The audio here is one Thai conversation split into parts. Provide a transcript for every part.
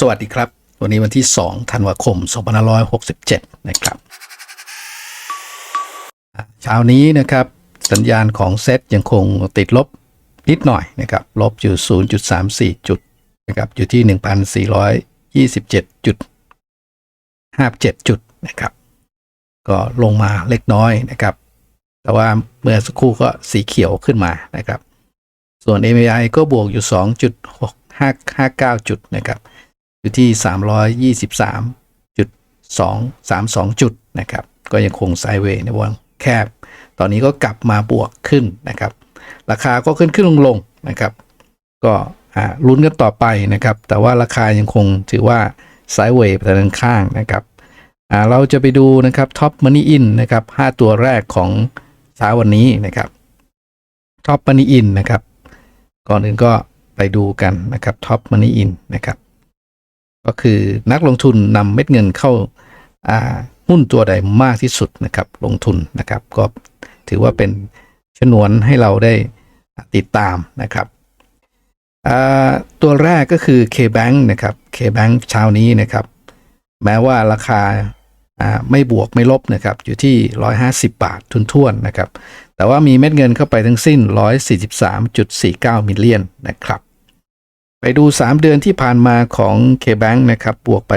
สวัสดีครับ วันนี้วันที่ 2 ธันวาคม 2567 นะครับ เช้านี้นะครับ สัญญาณของเซตยังคงติดลบนิดหน่อยนะครับ ลบอยู่ 0.34 จุดนะครับ อยู่ที่ 1,427.57 จุดนะครับ ก็ลงมาเล็กน้อยนะครับ แต่ว่าเมื่อสักครู่ก็สีเขียวขึ้นมานะครับ ส่วน MAI ก็บวกอยู่2.559 จุดนะครับ อยู่ที่ 323.232 จุดนะครับ ก็ยังคงไซเวย์ในวงแคบ ตอนนี้ก็กลับมาบวกขึ้นนะครับ ราคาก็ขึ้นขึ้นลงลงนะครับ ก็อ่าลุ้นกันต่อไปนะครับ แต่ว่าราคายังคงถือว่าไซเวย์ไปทางข้างนะครับอ่าเราจะไปดูนะครับท็อปมันนี่อินนะครับ5ตัวแรกของเช้าวันนี้นะครับท็อปมันนี่อินนะครับ ก่อนอื่นก็ไปดูกันนะครับท็อปมันนี่อินนะครับ ก็คือนักลงทุนนำเม็ดเงินเข้าอ่าหุ้นตัวใดมากที่สุดนะครับลงทุนนะครับ ก็ถือว่าเป็นชนวนให้เราได้ติดตามนะครับตัวแรกก็คือ K-Bank นะครับ K-Bank เช้านี้นะครับ แม้ว่าราคาอ่าไม่บวกไม่ลบนะครับอยู่ที่ 150 บาททุนท่วนนะครับ แต่ว่ามีเม็ดเงินเข้าไปทั้งสิ้น 143.49 มิลเลียนนะครับ ไปดู 3 เดือนที่ผ่านมาของ KBank นะครับบวกไป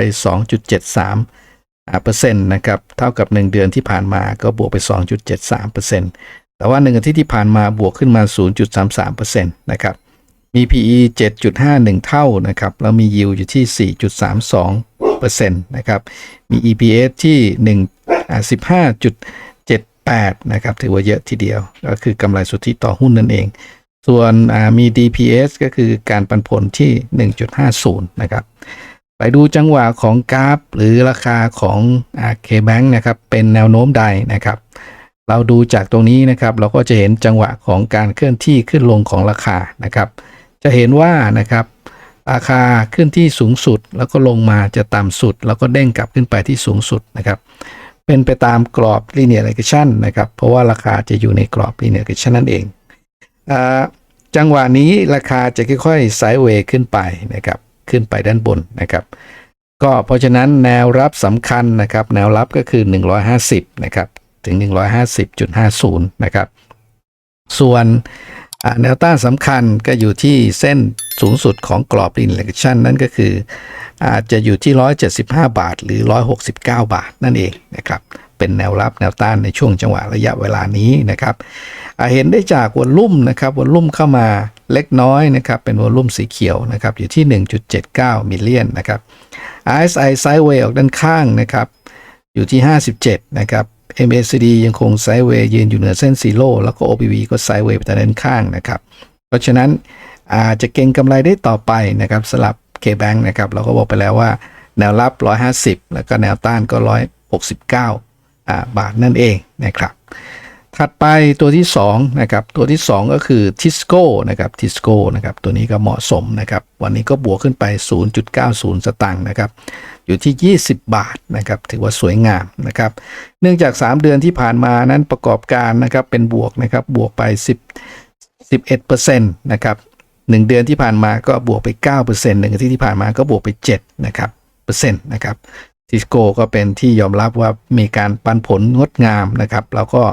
2.73อ่าเปอร์เซ็นต์นะครับเท่ากับ 1 เดือนที่ผ่านมาก็บวกไป 2.73เปอร์เซ็นต์แต่ว่า 1 อาทิตย์ที่ผ่านมาบวกขึ้นมา 0.33เปอร์เซ็นต์นะครับมี PE 7.51 เท่านะครับแล้วมี yield อยู่ที่ 4.32เปอร์เซ็นต์นะครับมี EPS ที่1อ่า15.78นะครับถือว่าเยอะทีเดียว ก็คือกำไรสุทธิต่อหุ้นนั่นเอง ส่วนมี DPS ก็คือการปันผลที่ 1.50 นะครับ ไปดูจังหวะของกราฟ หรือราคาของ KBank นะครับ เป็นแนวโน้มใดนะครับ เราดูจากตรงนี้นะครับ เราก็จะเห็นจังหวะของการเคลื่อนที่ขึ้นลงของราคานะครับ จะเห็นว่านะครับ ราคาขึ้นที่สูงสุด แล้วก็ลงมาจะต่ำสุด แล้วก็เด้งกลับขึ้นไปที่สูงสุดนะครับ เป็นไปตามกรอบ linear regression นะครับ เพราะว่าราคาจะอยู่ในกรอบ linear regression นั่นเองอ่า จังหวะนี้ราคาจะค่อยๆไซด์เวย์ขึ้นไปนะครับขึ้นไปด้านบนนะครับ ก็เพราะฉะนั้นแนวรับสำคัญนะครับ แนวรับก็คือ 150 นะครับ ถึง 150.50 นะครับ ส่วนอ่าแนวต้านสำคัญก็อยู่ที่เส้นสูงสุดของกรอบ linear regression นั่นก็คืออาจจะอยู่ที่ 175 บาท หรือ 169 บาทนั่นเองนะครับ เป็นแนวรับแนวต้านในช่วงจังหวะระยะเวลานี้นะครับเห็นได้จากวอลลุ่มนะครับวอลลุ่มเข้ามาเล็กน้อยนะครับเป็นวอลลุ่มสีเขียวนะครับอยู่ที่ 1.79 มิลเลียนนะครับ RSI Sideway ออกด้านข้างนะครับอยู่ที่ 57 นะครับ MACD ยังคงไซด์เวย์ยืนอยู่เหนือเส้นซีโร่แล้วก็ OPV ก็ไซด์เวย์ไปทางด้านข้างนะครับเพราะฉะนั้นอาจจะเก็งกำไรได้ต่อไปนะครับสำหรับ KBank นะครับเราก็บอกไปแล้วว่าแนวรับ 150 แล้วก็แนวต้านก็ 169อ่า บาทนั่นเองนะครับ ถัดไปตัวที่2นะครับตัวที่ 2 ก็คือทิสโก้นะครับทิสโก้นะครับตัวนี้ก็เหมาะสมนะครับ วันนี้ก็บวกขึ้นไป 0.90 สตางค์นะครับอยู่ที่ 20 บาทนะครับถือว่าสวยงามนะครับ เนื่องจาก 3 เดือนที่ผ่านมานั้นประกอบการนะครับเป็นบวกนะครับบวกไป 10 11%นะครับ1เดือนที่ผ่านมาก็บวกไป 9%หนึ่งอาทิตย์ที่ผ่านมาก็บวกไป7นะครับเปอร์เซ็นต์นะครับ ทิสโก้ก็เป็นที่ยอมรับว่ามีการปันผลงดงามนะครับ แล้วก็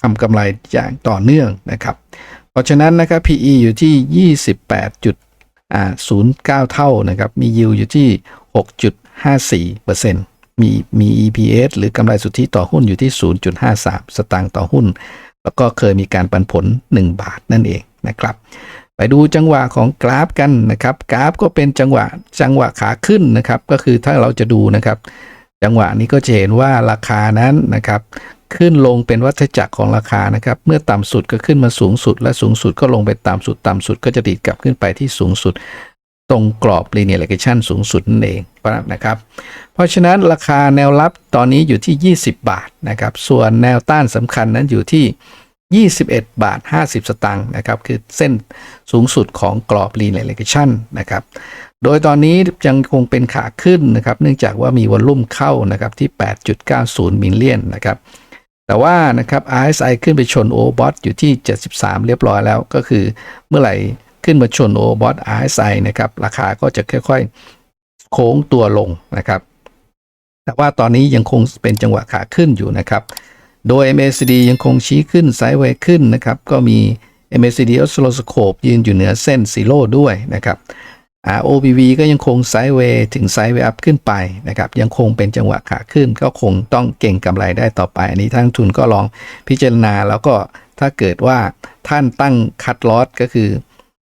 ทำกำไรอย่างต่อเนื่องนะครับ เพราะฉะนั้นนะครับ PE อยู่ที่ 28จุดอ่า09 เท่านะครับ มี yield อยู่ที่ 6.54%มีมี EPS หรือกำไรสุทธิต่อหุ้นอยู่ที่ 0.53 สตางค์ต่อหุ้น แล้วก็เคยมีการปันผล 1 บาทนั่นเองนะครับ ไปดูจังหวะของกราฟกันนะครับ กราฟก็เป็นจังหวะจังหวะขาขึ้นนะครับ ก็คือถ้าเราจะดูนะครับ จังหวะนี้ก็จะเห็นว่าราคานั้นนะครับ ขึ้นลงเป็นวัฏจักรของราคานะครับ เมื่อต่ำสุดก็ขึ้นมาสูงสุด และสูงสุดก็ลงไปต่ำสุดต่ำสุดก็จะดีดกลับขึ้นไปที่สูงสุดตรงกรอบ linear regression สูงสุดนั่นเองนะครับ เพราะฉะนั้นราคาแนวรับตอนนี้อยู่ที่ 20 บาทนะครับ ส่วนแนวต้านสำคัญนั้นอยู่ที่ 21 บาท 50 สตางค์นะครับคือเส้นสูงสุดของกรอบ Lean Regression นะครับโดยตอนนี้ยังคงเป็นขาขึ้นนะครับเนื่องจากว่ามีวอลลุ่มเข้านะครับที่ 8.90มิลเลียนนะครับแต่ว่านะครับ RSI ขึ้นไปชน Overbought อยู่ที่ 73 เรียบร้อยแล้วก็คือเมื่อไหร่ขึ้นมาชน Overbought RSI นะครับราคาก็จะค่อยๆ โค้งตัวลงนะครับแต่ว่าตอนนี้ยังคงเป็นจังหวะขาขึ้นอยู่นะครับ โดย MACD ยังคงชี้ขึ้นไซด์เวย์ขึ้นนะครับ ก็มี MACD Oscilloscope ยืนอยู่เหนือเส้นซีโร่ด้วยนะครับ ROBV ก็ยังคงไซด์เวย์ถึงไซด์เวย์อัพขึ้นไปนะครับ ยังคงเป็นจังหวะขาขึ้น ก็คงต้องเก่งกำไรได้ต่อไป อันนี้ทานทุนก็ลองพิจารณาแล้วก็ถ้าเกิดว่าท่านตั้งคัดลอสก็คือ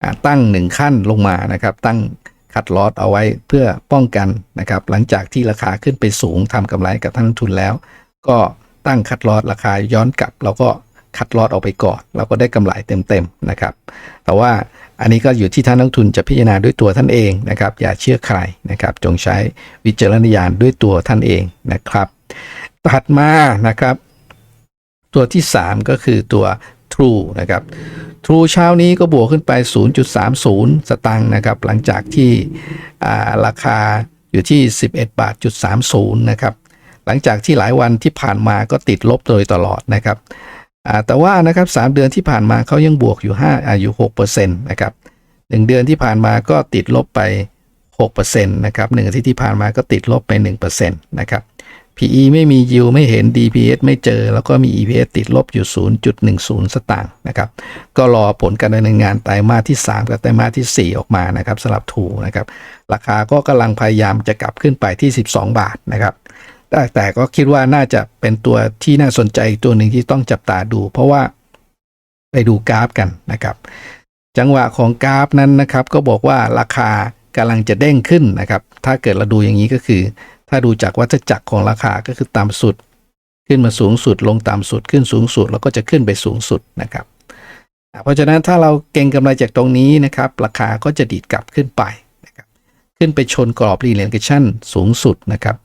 อตั้งหนึ่งขั้นลงมานะครับ ตั้งคัดลอสเอาไว้เพื่อป้องกันนะครับ หลังจากที่ราคาขึ้นไปสูงทำกำไรกับท่านทุนแล้ว ก็ ตั้งคัดลอสราคาย้อนกลับ เราก็คัดลอสออกไปก่อน เราก็ได้กำไรเต็มๆนะครับ แต่ว่าอันนี้ก็อยู่ที่ท่านนักทุนจะพิจารณาด้วยตัวท่านเองนะครับ อย่าเชื่อใครนะครับ จงใช้วิจารณญาณด้วยตัวท่านเองนะครับ ถัดมานะครับ ตัวที่ 3 ก็คือตัว True นะครับ True เช้านี้ก็บวกขึ้นไป 0.30 สตางค์นะครับ หลังจากที่ราคาอยู่ที่ 11 บาทจุด30 นะครับ หลังจากที่หลายวันที่ผ่านมาก็ติดลบโดยตลอดนะครับแต่ว่านะครับ3เดือนที่ผ่านมาเขายังบวกอยู่5อาอยู่6%นะครับ1เดือนที่ผ่านมาก็ติดลบไป6%นะครับ1อาทิตย์ที่ผ่านมาก็ติดลบไป1%นะครับ PE ไม่มี yield ไม่เห็น DPS ไม่เจอ แล้วก็มี EPS ติดลบอยู่ 0.10 สตางค์นะครับ ก็รอผลการดำเนินงานไตรมาสที่ 3 กับไตรมาสที่ 4 ออกมานะครับสำหรับทูนะครับ ราคาก็กำลังพยายามจะกลับขึ้นไปที่ 12 บาทนะครับ แต่แต่ก็คิดว่าน่าจะเป็นตัวที่น่าสนใจตัวหนึ่งที่ต้องจับตาดู เพราะว่าไปดูกราฟกันนะครับ จังหวะของกราฟนั้นนะครับ ก็บอกว่าราคากำลังจะเด้งขึ้นนะครับ ถ้าเกิดเราดูอย่างนี้ก็คือ ถ้าดูจากวัฏจักรของราคาก็คือต่ำสุด ขึ้นมาสูงสุด ลงต่ำสุด ขึ้นสูงสุด แล้วก็จะขึ้นไปสูงสุดนะครับ เพราะฉะนั้นถ้าเราเก็งกำไรจากตรงนี้นะครับ ราคาก็จะดีดกลับขึ้นไปนะครับ ขึ้นไปชนกรอบรีเลนเกชันสูงสุดนะครับ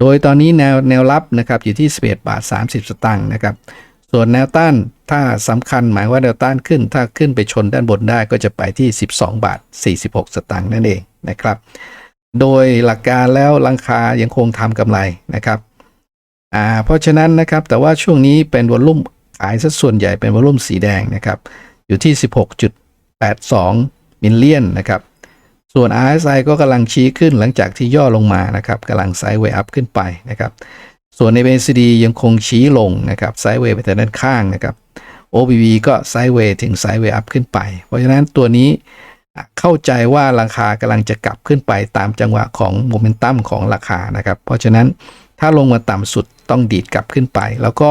โดยตอนนี้แนวแนวรับนะครับอยู่ที่ 11 บาท 30 สตางค์นะครับ ส่วนแนวต้านถ้าสำคัญหมายว่าแนวต้านขึ้น ถ้าขึ้นไปชนด้านบนได้ก็จะไปที่ 12 บาท 46 สตางค์นั่นเองนะครับ โดยหลักการแล้วราคายังคงทำกำไรนะครับอ่าเพราะฉะนั้นนะครับแต่ว่าช่วงนี้เป็นวอลลุ่มขายสัดส่วนใหญ่เป็นวอลลุ่มสีแดงนะครับอยู่ที่ 16.82มิลเลียนนะครับ ส่วน RSI ก็กำลังชี้ขึ้นหลังจากที่ย่อลงมานะครับกำลังไซด์เวย์อัพขึ้นไปนะครับ ส่วนใน MACD ยังคงชี้ลงนะครับไซด์เวย์ไปแต่ด้านข้างนะครับ OBV ก็ไซด์เวย์ถึงไซด์เวย์อัพขึ้นไป เพราะฉะนั้นตัวนี้เข้าใจว่าราคากำลังจะกลับขึ้นไปตามจังหวะของโมเมนตัมของราคานะครับ เพราะฉะนั้นถ้าลงมาต่ำสุดต้องดีดกลับขึ้นไป แล้วก็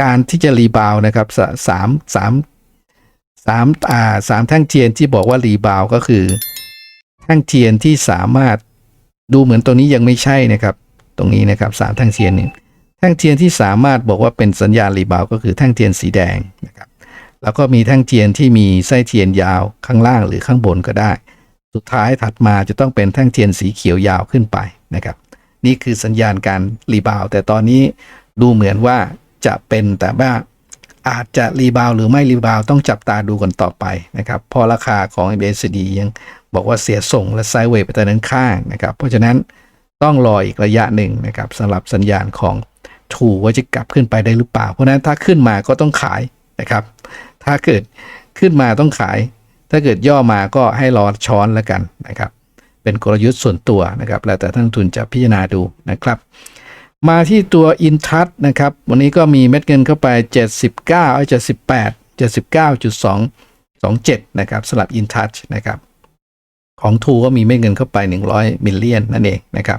การที่จะรีบาวนะครับสามสาม สามอ่าสามแท่งเทียนที่บอกว่ารีบาวก็คือ แท่งเทียนที่สามารถดูเหมือนตรงนี้ยังไม่ใช่นะครับ ตรงนี้นะครับสามแท่งเทียนนี่แท่งเทียนที่สามารถบอกว่าเป็นสัญญาณรีบาวก็คือแท่งเทียนสีแดงนะครับแล้วก็มีแท่งเทียนที่มีไส้เทียนยาวข้างล่างหรือข้างบนก็ได้ สุดท้ายถัดมาจะต้องเป็นแท่งเทียนสีเขียวยาวขึ้นไปนะครับ นี่คือสัญญาณการรีบาวแต่ตอนนี้ดูเหมือนว่าจะเป็นแต่ว่า อาจจะรีบาวหรือไม่รีบาวต้องจับตาดูกันต่อไปนะครับเพราะราคาของ MACD ยังบอกว่าเสียส่งและไซด์เวย์ไปแต่ด้นข้างนะครับ เพราะฉะนั้นต้องรออีกระยะหนึ่งนะครับสำหรับสัญญาณของทูว่าจะกลับขึ้นไปได้หรือเปล่า เพราะฉะนั้นถ้าขึ้นมาก็ต้องขายนะครับ ถ้าเกิดขึ้นมาต้องขาย ถ้าเกิดย่อมาก็ให้รอช้อนแล้วกันนะครับ เป็นกลยุทธ์ส่วนตัวนะครับ แล้วแต่ท่านทุนจะพิจารณาดูนะครับ มาที่ตัวอินทัศนะครับ วันนี้ก็มีเม็ดเงินเข้าไป 79เอ้78 79.227 นะครับสำหรับอินทัชนะครับ ของทูก็มีเม็ดเงินเข้าไป 100 มิลเลียนนั่นเองนะครับ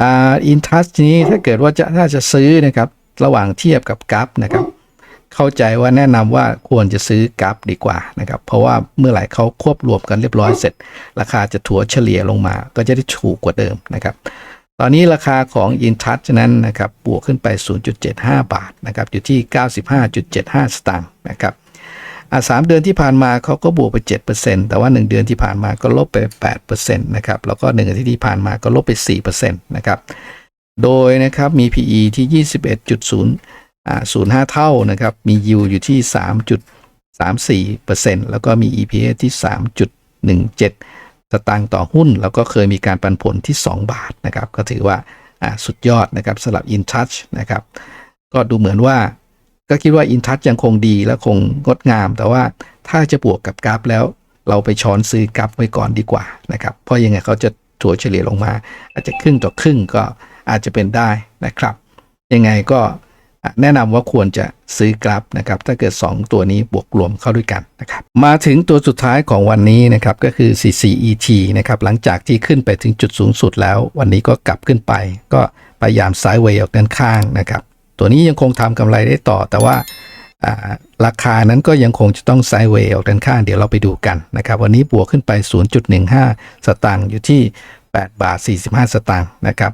อ่าอินทัชนี้ถ้าเกิดว่าจะถ้าจะซื้อนะครับ ระหว่างเทียบกับกัฟนะครับ เข้าใจว่าแนะนำว่าควรจะซื้อกัฟดีกว่านะครับ เพราะว่าเมื่อไหร่เขาควบรวมกันเรียบร้อยเสร็จ ราคาจะถัวเฉลี่ยลงมา ก็จะได้ถูกกว่าเดิมนะครับ ตอนนี้ราคาของ InTouch นั้นนะครับบวกขึ้นไป 0.75 บาทนะครับอยู่ที่ 95.75 สตางค์นะครับอ่าสามเดือนที่ผ่านมาเขาก็บวกไป 7%แต่ว่า 1 เดือนที่ผ่านมาก็ลบไป 8%นะครับแล้วก็1อาทิตย์ที่ผ่านมาก็ลบไป 4%นะครับโดยนะครับมี PE ที่ 21.0อ่า05เท่านะครับมี yield อยู่ที่ 3.34%แล้วก็มี EPS ที่ 3.17 สตางค์ต่อหุ้น แล้วก็เคยมีการปันผลที่ 2 บาทนะครับ ก็ถือว่าสุดยอดนะครับสำหรับ InTouch นะครับ ก็ดูเหมือนว่าก็คิดว่า InTouch ยังคงดีและคงงดงาม แต่ว่าถ้าจะบวกกับกราฟแล้ว เราไปช้อนซื้อกลับไว้ก่อนดีกว่านะครับ เพราะยังไงเขาจะถัวเฉลี่ยลงมา อาจจะครึ่งต่อครึ่งก็อาจจะเป็นได้นะครับ ยังไงก็ แนะนำว่าควรจะซื้อกลับนะครับถ้าเกิด 2 ตัวนี้บวกรวมเข้าด้วยกันนะครับมาถึงตัวสุดท้ายของวันนี้นะครับก็คือ CCET นะครับหลังจากที่ขึ้นไปถึงจุดสูงสุดแล้ว วันนี้ก็กลับขึ้นไป ก็พยายามไซด์เวย์ออกด้านข้างนะครับตัวนี้ยังคงทำกำไรได้ต่อแต่ว่าราคานั้นก็ยังคงจะต้องไซด์เวย์ออกด้านข้างเดี๋ยวเราไปดูกันนะครับ วันนี้บวกขึ้นไป 0.15 สตางค์อยู่ที่ 8 บาท 45 สตางค์นะครับ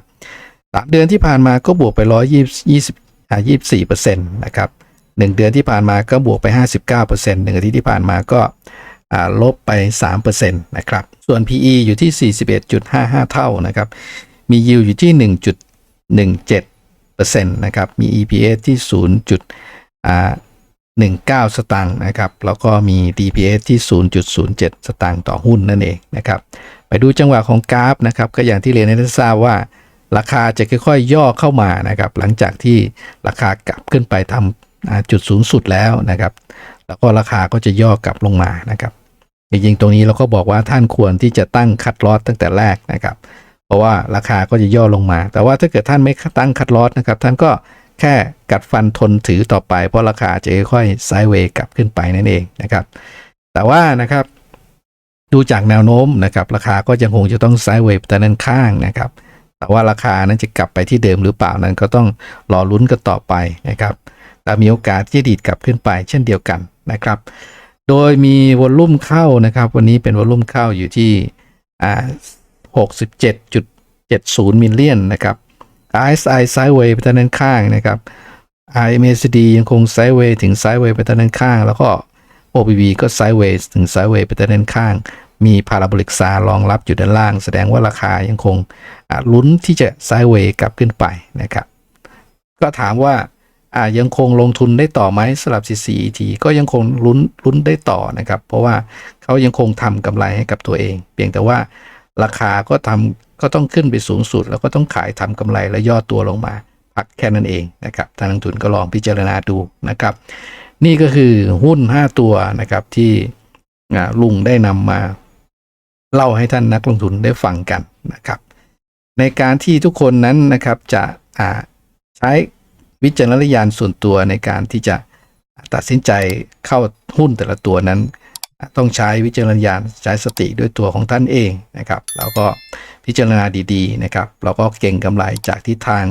สามเดือนที่ผ่านมาก็บวกไปร้ อยยี่ยี่สิบสี่เปอร์เซ็นต์นะครับหนึ่งเดือนที่ผ่านมาก็บวกไปห้าสิบเก้าเปอร์เซ็นต์หนึ่งอาทิตย์ที่ผ่านมาก็ลบไปสามเปอร์เซ็นต์นะครับส่วน PE อยู่ที่สี่สิบเอ็ดจุดห้าห้าเท่านะครับมี yield อยู่ที่หนึ่งจุดหนึ่งเจ็ดเปอร์เซ็นต์นะครับมี EPS ที่ศูนย์จุดหนึ่งเก้าสตางค์นะครับแล้วก็มี DPS ที่ศูนย์จุดศูนย์เจ็ดสตางค์ต่อหุ้นนั่นเองนะครับไปดูจังหวะของกราฟนะครับก็อย่างที่เรียนให้ทราบว่า ราคาจะค่อยๆย่อเข้ามานะครับหลังจากที่ราคากลับขึ้นไปทำอ่าจุดสูงสุดแล้วนะครับ แล้วก็ราคาก็จะย่อกลับลงมานะครับจริงๆตรงนี้เราก็บอกว่าท่านควรที่จะตั้งคัดลอสตั้งแต่แรกนะครับ เพราะว่าราคาก็จะย่อลงมา แต่ว่าถ้าเกิดท่านไม่ตั้งคัดลอสนะครับ ท่านก็แค่กัดฟันทนถือต่อไป เพราะราคาจะค่อยๆไซด์เวย์กลับขึ้นไปนั่นเองนะครับ แต่ว่านะครับดูจากแนวโน้มนะครับ ราคาก็ยังคงจะต้องไซด์เวย์ไปด้านข้างนะครับ แต่ว่าราคานั้นจะกลับไปที่เดิมหรือเปล่านั้นก็ต้องรอลุ้นกันต่อไปนะครับแต่มีโอกาสที่ดีดกลับขึ้นไปเช่นเดียวกันนะครับ โดยมีวอลลุ่มเข้านะครับ วันนี้เป็นวอลลุ่มเข้าอยู่ที่อ่า67.70มิลเลียนนะครับ RSI ไซด์เวย์ไปทางด้านข้างนะครับ RMACD ยังคงไซด์เวย์ถึงไซด์เวย์ไปทางด้านข้าง แล้วก็ OBV ก็ไซด์เวย์ถึงไซด์เวย์ไปทางด้านข้าง มีพาราโบลิกซารองรับอยู่ด้านล่าง แสดงว่าราคายังคงลุ้นที่จะไซด์เวย์กลับขึ้นไปนะครับ ก็ถามว่ายังคงลงทุนได้ต่อไหมสำหรับ CCET ก็ยังคงลุ้นลุ้นได้ต่อนะครับ เพราะว่าเขายังคงทำกำไรให้กับตัวเอง เพียงแต่ว่าราคาก็ทำก็ต้องขึ้นไปสูงสุด แล้วก็ต้องขายทำกำไรและย่อตัวลงมาพักแค่นั้นเองนะครับทางนักทุนก็ลองพิจารณาดูนะครับ นี่ก็คือหุ้น 5 ตัวนะครับที่ลุงได้นำมา เล่าให้ท่านนักลงทุนได้ฟังกันนะครับ ในการที่ทุกคนนั้นนะครับจะใช้วิจารณญาณส่วนตัวในการที่จะตัดสินใจเข้าหุ้นแต่ละตัวนั้น ต้องใช้วิจารณญาณใช้สติด้วยตัวของท่านเองนะครับแล้วก็พิจารณาดีๆนะครับแล้วก็เก่งกำไรจากทิศทาง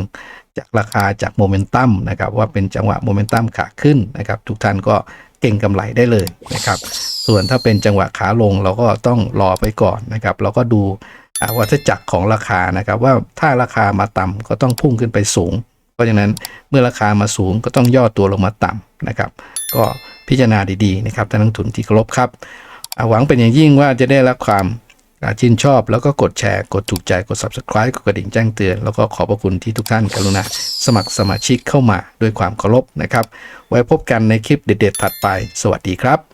จากราคาจากโมเมนตัมนะครับว่าเป็นจังหวะโมเมนตัมขาขึ้นนะครับ ทุกท่านก็ เก่งกำไรได้เลยนะครับ ส่วนถ้าเป็นจังหวะขาลงเราก็ต้องรอไปก่อนนะครับ เราก็ดูอ่าวัฏจักรของราคานะครับ ว่าถ้าราคามาต่ำก็ต้องพุ่งขึ้นไปสูง เพราะฉะนั้นเมื่อราคามาสูงก็ต้องย่อตัวลงมาต่ำนะครับ ก็พิจารณาดีๆนะครับท่านนักลงทุนที่เคารพครับหวังเป็นอย่างยิ่งว่าจะได้รับความ ชื่นชอบแล้วก็กดแชร์กดถูกใจกด subscribe กดกระดิ่งแจ้งเตือน แล้วก็ขอบพระคุณที่ทุกท่านกรุณาสมัครสมาชิกเข้ามาด้วยความเคารพนะครับ ไว้พบกันในคลิปเด็ดๆถัดไป สวัสดีครับ